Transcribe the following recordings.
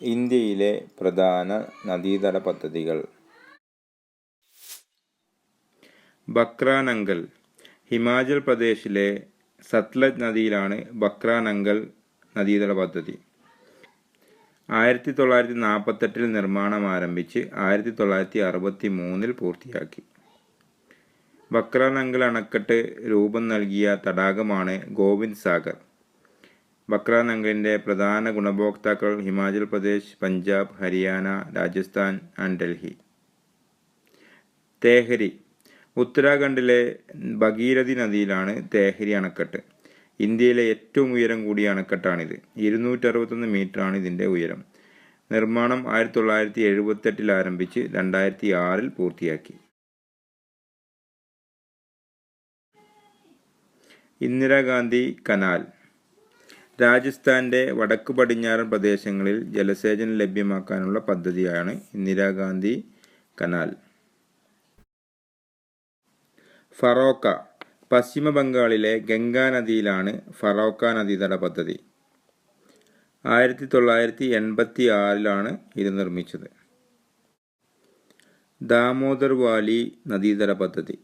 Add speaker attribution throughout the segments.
Speaker 1: ഇന്ത്യയിലെ പ്രധാന നദീതട പദ്ധതികൾ. ബക്രാനങ്കൽ ഹിമാചൽ പ്രദേശിലെ സത്ലജ് നദിയിലാണ് ബക്രാനങ്കൽ നദീതട പദ്ധതി. ആയിരത്തി തൊള്ളായിരത്തി നാൽപ്പത്തെട്ടിൽ നിർമ്മാണം ആരംഭിച്ച് ആയിരത്തി തൊള്ളായിരത്തി അറുപത്തി മൂന്നിൽ പൂർത്തിയാക്കി. ബക്രാനങ്കൽ അണക്കെട്ട് രൂപം നൽകിയ തടാകമാണ് ഗോവിന്ദ് സാഗർ. ബക്രാനങ്കലിന്റെ പ്രധാന ഗുണഭോക്താക്കൾ ഹിമാചൽ പ്രദേശ് പഞ്ചാബ് ഹരിയാന രാജസ്ഥാൻ ആൻഡ് ഡൽഹി. തേഹരി. ഉത്തരാഖണ്ഡിലെ ഭഗീരഥി നദിയിലാണ് തേഹരി അണക്കെട്ട്. ഇന്ത്യയിലെ ഏറ്റവും ഉയരം കൂടിയ അണക്കെട്ടാണിത്. അറുപത്തൊന്ന് മീറ്ററാണ് ഇതിന്റെ ഉയരം. നിർമ്മാണം ആയിരത്തി തൊള്ളായിരത്തി എഴുപത്തെട്ടിൽ ആരംഭിച്ച് രണ്ടായിരത്തി ആറിൽ പൂർത്തിയാക്കി. ഇന്ദിരാഗാന്ധി കനാൽ. രാജസ്ഥാന്റെ വടക്കു പടിഞ്ഞാറൻ പ്രദേശങ്ങളിൽ ജലസേചനം ലഭ്യമാക്കാനുള്ള പദ്ധതിയാണ് ഇന്ദിരാഗാന്ധി കനാൽ. ഫറോക്ക പശ്ചിമ ബംഗാളിലെ ഗംഗാ നദിയിലാണ് ഫറോക്ക നദീതട പദ്ധതി. ആയിരത്തി തൊള്ളായിരത്തി എൺപത്തി ആറിലാണ് ഇത് നിർമ്മിച്ചത്. ദാമോദർ വാലി നദീതട പദ്ധതി.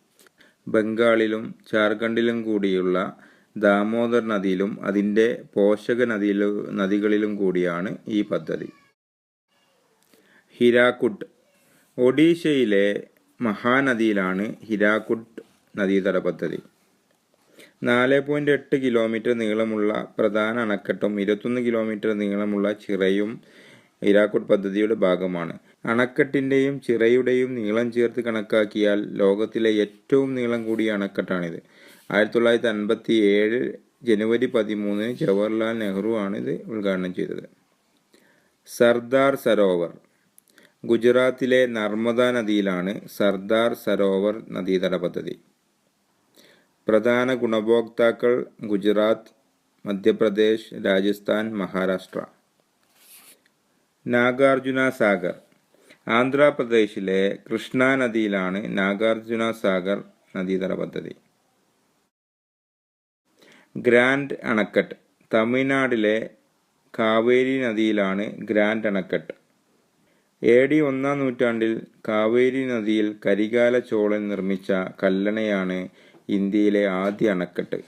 Speaker 1: ബംഗാളിലും ജാർഖണ്ഡിലും കൂടിയുള്ള ദാമോദർ നദിയിലും അതിന്റെ പോഷക നദിയിലും നദികളിലും കൂടിയാണ് ഈ പദ്ധതി. ഹിരാക്കുട്ട് ഒഡീഷയിലെ മഹാനദിയിലാണ് ഹിരാക്കുട്ട് നദീതട പദ്ധതി. നാല് പോയിന്റ് എട്ട് കിലോമീറ്റർ നീളമുള്ള പ്രധാന അണക്കെട്ടും ഇരുപത്തൊന്ന് കിലോമീറ്റർ നീളമുള്ള ചിറയും ഹിരാക്കുട്ട് പദ്ധതിയുടെ ഭാഗമാണ്. അണക്കെട്ടിന്റെയും ചിറയുടെയും നീളം ചേർത്ത് കണക്കാക്കിയാൽ ലോകത്തിലെ ഏറ്റവും നീളം കൂടിയ അണക്കെട്ടാണിത്. ആയിരത്തി തൊള്ളായിരത്തി അൻപത്തി ഏഴ് ജനുവരി പതിമൂന്നിന് ജവഹർലാൽ നെഹ്റു ആണ് ഇത് ഉദ്ഘാടനം ചെയ്തത്. സർദാർ സരോവർ. ഗുജറാത്തിലെ നർമ്മദ നദിയിലാണ് സർദാർ സരോവർ നദീതട പദ്ധതി. പ്രധാന ഗുണഭോക്താക്കൾ ഗുജറാത്ത് മധ്യപ്രദേശ് രാജസ്ഥാൻ മഹാരാഷ്ട്ര. നാഗാർജുന സാഗർ. ആന്ധ്രാപ്രദേശിലെ കൃഷ്ണ നദിയിലാണ് നാഗാർജുന സാഗർ നദീതട പദ്ധതി. ഗ്രാൻഡ് അണക്കെട്ട്. തമിഴ്നാടിലെ കാവേരി നദിയിലാണ് ഗ്രാൻഡ് അണക്കെട്ട്. എ ഡി ഒന്നാം നൂറ്റാണ്ടിൽ കാവേരി നദിയിൽ കരികാല ചോളൻ നിർമ്മിച്ച കല്ലണയാണ് ഇന്ത്യയിലെ ആദ്യ അണക്കെട്ട്.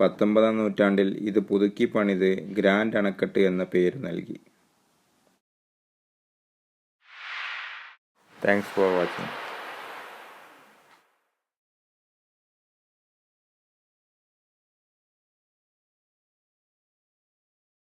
Speaker 1: പത്തൊമ്പതാം നൂറ്റാണ്ടിൽ ഇത് പുതുക്കി പണിത് ഗ്രാൻഡ് അണക്കെട്ട് എന്ന പേര് നൽകി. Thanks for watching